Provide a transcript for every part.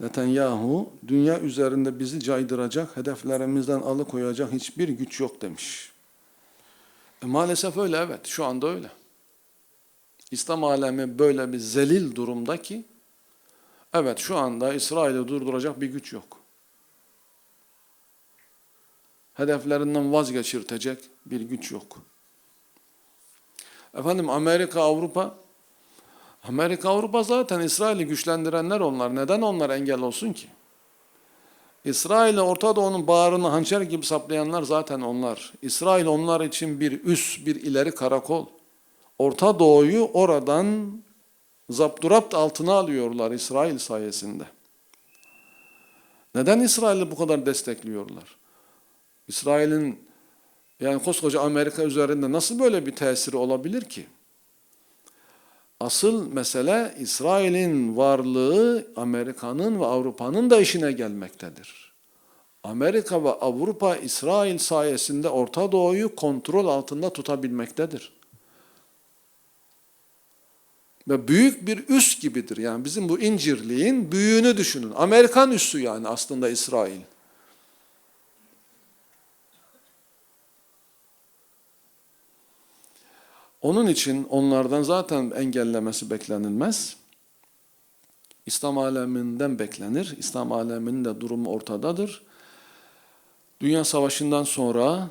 Netanyahu dünya üzerinde bizi caydıracak, hedeflerimizden alıkoyacak hiçbir güç yok demiş. E maalesef öyle evet, şu anda öyle. İslam alemi böyle bir zelil durumda ki, evet şu anda İsrail'i durduracak bir güç yok. Hedeflerinden vazgeçirtecek bir güç yok. Efendim Amerika, Avrupa, Amerika, Avrupa zaten İsrail'i güçlendirenler onlar. Neden onlar engel olsun ki? İsrail'e Orta Doğu'nun bağrını hançer gibi saplayanlar zaten onlar. İsrail onlar için bir üs, bir ileri karakol. Orta Doğu'yu oradan zapturapt altına alıyorlar İsrail sayesinde. Neden İsrail'i bu kadar destekliyorlar? İsrail'in yani koskoca Amerika üzerinde nasıl böyle bir tesiri olabilir ki? Asıl mesele İsrail'in varlığı Amerika'nın ve Avrupa'nın da işine gelmektedir. Amerika ve Avrupa İsrail sayesinde Orta Doğu'yu kontrol altında tutabilmektedir. Ve büyük bir üs gibidir. Yani bizim bu incirliğin büyüğünü düşünün. Amerikan üssü yani aslında İsrail. Onun için onlardan zaten engellemesi beklenilmez. İslam aleminden beklenir. İslam aleminin de durumu ortadadır. Dünya Savaşı'ndan sonra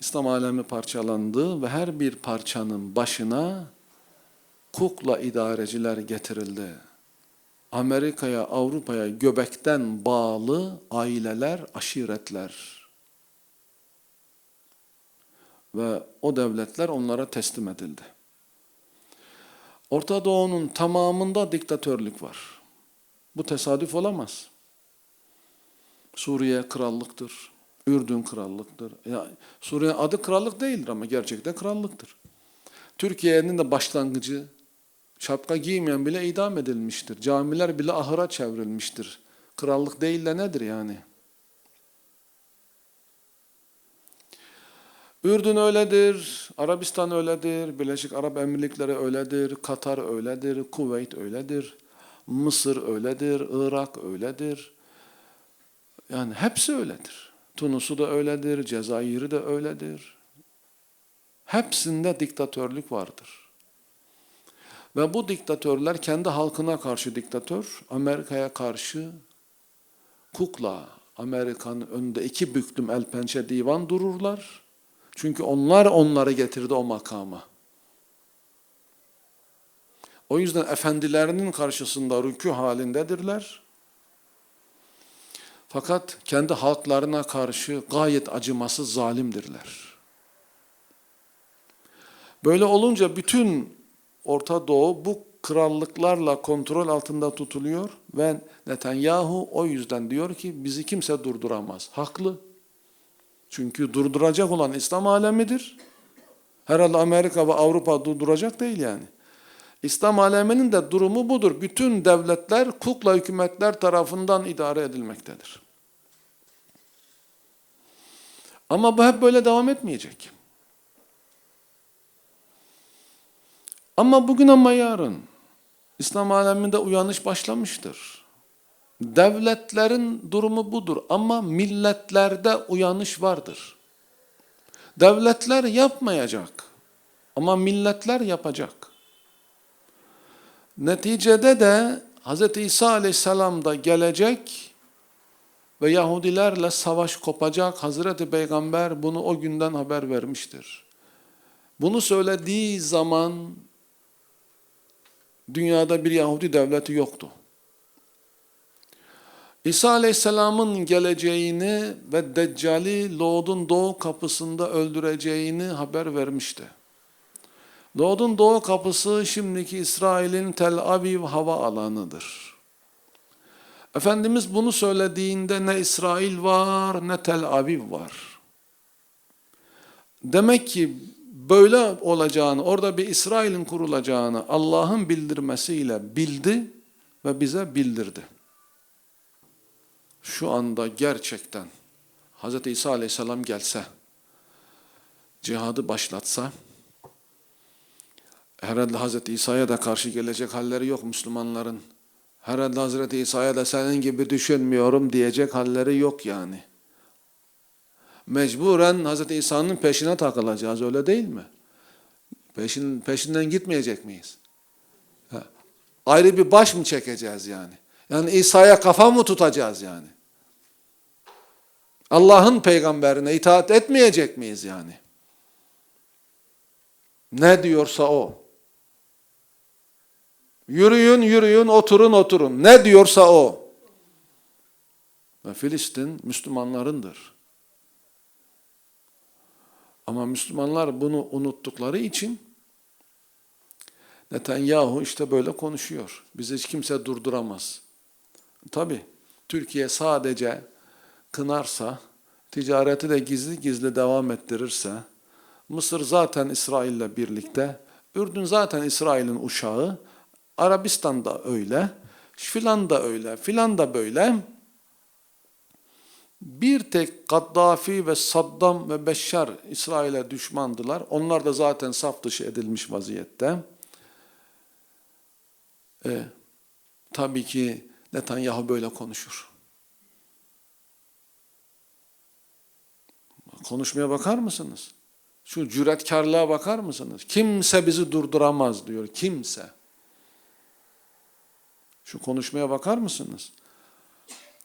İslam alemi parçalandı ve her bir parçanın başına kukla idareciler getirildi. Amerika'ya, Avrupa'ya göbekten bağlı aileler, aşiretler ve o devletler onlara teslim edildi. Orta Doğu'nun tamamında diktatörlük var. Bu tesadüf olamaz. Suriye krallıktır. Ürdün krallıktır. Ya, Suriye adı krallık değildir ama gerçekten krallıktır. Türkiye'nin de başlangıcı şapka giymeyen bile idam edilmiştir. Camiler bile ahıra çevrilmiştir. Krallık değil de nedir yani? Ürdün öyledir, Arabistan öyledir, Birleşik Arap Emirlikleri öyledir, Katar öyledir, Kuveyt öyledir, Mısır öyledir, Irak öyledir. Yani hepsi öyledir. Tunus'u da öyledir, Cezayir'i de öyledir. Hepsinde diktatörlük vardır. Ve bu diktatörler kendi halkına karşı diktatör, Amerika'ya karşı kukla, Amerika'nın önünde iki büklüm el pençe divan dururlar. Çünkü onlar onları getirdi o makama. O yüzden efendilerinin karşısında rükû halindedirler. Fakat kendi halklarına karşı gayet acımasız zalimdirler. Böyle olunca bütün Orta Doğu bu krallıklarla kontrol altında tutuluyor ve Netanyahu o yüzden diyor ki bizi kimse durduramaz. Haklı. Çünkü durduracak olan İslam alemidir. Herhalde Amerika ve Avrupa durduracak değil yani. İslam aleminin de durumu budur. Bütün devletler kukla hükümetler tarafından idare edilmektedir. Ama bu hep böyle devam etmeyecek. Ama bugün ama yarın İslam aleminde uyanış başlamıştır. Devletlerin durumu budur ama milletlerde uyanış vardır. Devletler yapmayacak ama milletler yapacak. Neticede de Hz. İsa aleyhisselam da gelecek ve Yahudilerle savaş kopacak. Hazreti Peygamber bunu o günden haber vermiştir. Bunu söylediği zaman dünyada bir Yahudi devleti yoktu. İsa Aleyhisselam'ın geleceğini ve Deccali Lod'un doğu kapısında öldüreceğini haber vermişti. Lod'un doğu kapısı şimdiki İsrail'in Tel Aviv hava alanıdır. Efendimiz bunu söylediğinde ne İsrail var ne Tel Aviv var. Demek ki böyle olacağını, orada bir İsrail'in kurulacağını Allah'ın bildirmesiyle bildi ve bize bildirdi. Şu anda gerçekten Hz. İsa Aleyhisselam gelse, cihadı başlatsa, herhalde Hz. İsa'ya da karşı gelecek halleri yok Müslümanların. herhalde Hazreti İsa'ya da senin gibi düşünmüyorum diyecek halleri yok yani. Mecburen Hazreti İsa'nın peşine takılacağız öyle değil mi? Peşin, peşinden gitmeyecek miyiz? Ha. Ayrı bir baş mı çekeceğiz yani? Yani İsa'ya kafa mı tutacağız yani? Allah'ın peygamberine itaat etmeyecek miyiz yani? Ne diyorsa o. Yürüyün, yürüyün, oturun, oturun. Ne diyorsa o. Ve Filistin Müslümanlarındır. Ama Müslümanlar bunu unuttukları için Netanyahu işte böyle konuşuyor. Bizi hiç kimse durduramaz. Tabi Türkiye sadece kınarsa, ticareti de gizli gizli devam ettirirse, Mısır zaten İsrail'le birlikte, Ürdün zaten İsrail'in uşağı, Arabistan da öyle, filan da öyle, filan da böyle. Bir tek Kaddafi ve Saddam ve Beşşar İsrail'e düşmandılar. Onlar da zaten saf dışı edilmiş vaziyette. E, tabii ki Netanyahu böyle konuşur. Konuşmaya bakar mısınız? Şu cüretkarlığa bakar mısınız? Kimse bizi durduramaz diyor. Kimse. Şu konuşmaya bakar mısınız?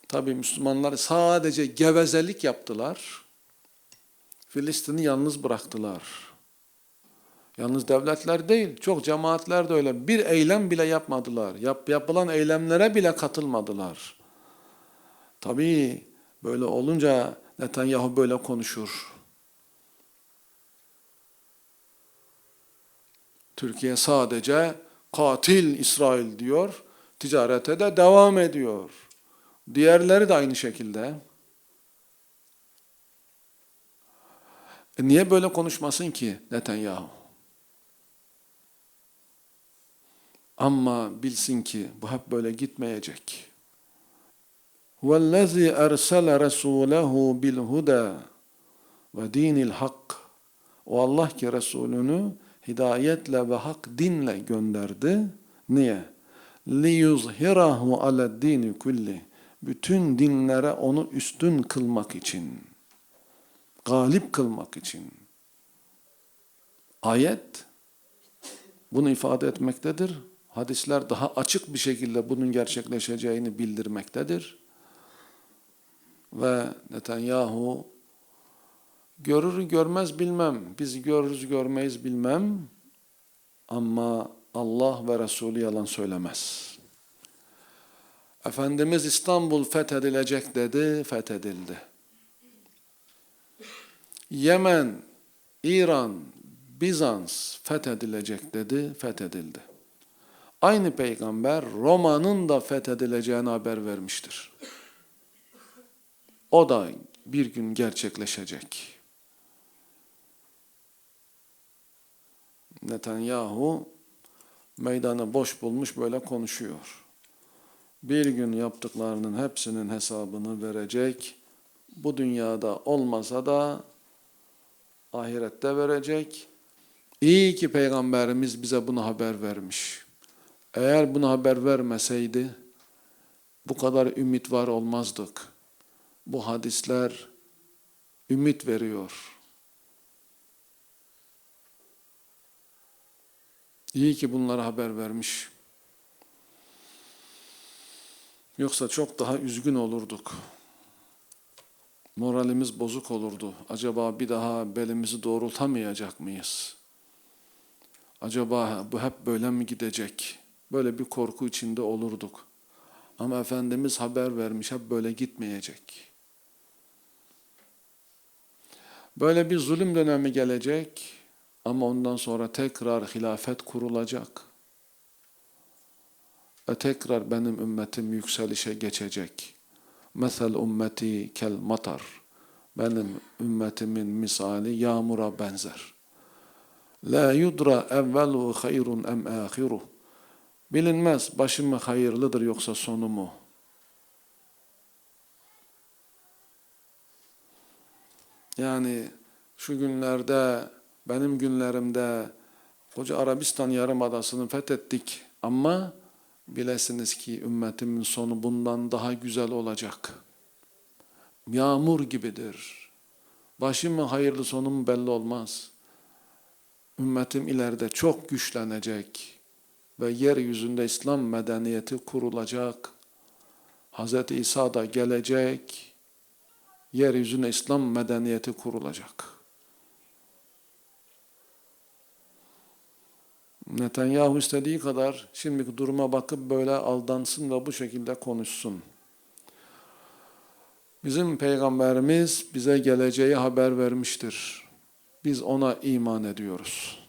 Tabi Müslümanlar sadece gevezelik yaptılar. Filistin'i yalnız bıraktılar. Yalnız devletler değil, çok cemaatler de öyle. Bir eylem bile yapmadılar. Yap, yapılan eylemlere bile katılmadılar. Tabii böyle olunca Netanyahu böyle konuşur. Türkiye sadece katil İsrail diyor, ticarete de devam ediyor. Diğerleri de aynı şekilde. E niye böyle konuşmasın ki Netanyahu? Ama bilsin ki bu hep böyle gitmeyecek. وَالَّذِي أَرْسَلَ رَسُولَهُ بِالْهُدَى وَدِينِ الْحَقِّ O Allah ki Resulünü hidayetle ve hak dinle gönderdi. Niye? لِيُظْهِرَهُ عَلَى الدِّينِ كُلِّهِ Bütün dinlere onu üstün kılmak için. Galip kılmak için. Ayet bunu ifade etmektedir. Hadisler daha açık bir şekilde bunun gerçekleşeceğini bildirmektedir. Ve Netanyahu görür görmez bilmem, biz görürüz görmeyiz bilmem ama Allah ve Resulü yalan söylemez. Efendimiz İstanbul fethedilecek dedi, fethedildi. Yemen, İran, Bizans fethedilecek dedi, fethedildi. Aynı peygamber Roma'nın da fethedileceğini haber vermiştir. O da bir gün gerçekleşecek. Netanyahu meydanı boş bulmuş böyle konuşuyor. Bir gün yaptıklarının hepsinin hesabını verecek. Bu dünyada olmasa da ahirette verecek. İyi ki peygamberimiz bize bunu haber vermiş. Eğer bunu haber vermeseydi bu kadar ümit var olmazdık. Bu hadisler ümit veriyor. İyi ki bunlara haber vermiş. Yoksa çok daha üzgün olurduk. Moralimiz bozuk olurdu. Acaba bir daha belimizi doğrultamayacak mıyız? Acaba bu hep böyle mi gidecek? Böyle bir korku içinde olurduk. Ama Efendimiz haber vermiş hep böyle gitmeyecek. Böyle bir zulüm dönemi gelecek ama ondan sonra tekrar hilafet kurulacak. Ve tekrar benim ümmetim yükselişe geçecek. Mesel ümmeti kel matar. Benim ümmetimin misali yağmura benzer. La yudra evvelu hayrun em ahiruh. Bilinmez başı mı hayırlıdır yoksa sonu mu? Yani şu günlerde, benim günlerimde koca Arabistan Yarımadası'nı fethettik ama Bilesiniz ki ümmetimin sonu bundan daha güzel olacak. Yağmur gibidir. Başı mı hayırlı sonu belli olmaz. Ümmetim ileride çok güçlenecek ve yeryüzünde İslam medeniyeti kurulacak. Hz. İsa da gelecek, yeryüzüne İslam medeniyeti kurulacak. Netanyahu istediği kadar şimdiki duruma bakıp böyle aldansın ve bu şekilde konuşsun. Bizim peygamberimiz bize geleceği haber vermiştir. Biz ona iman ediyoruz.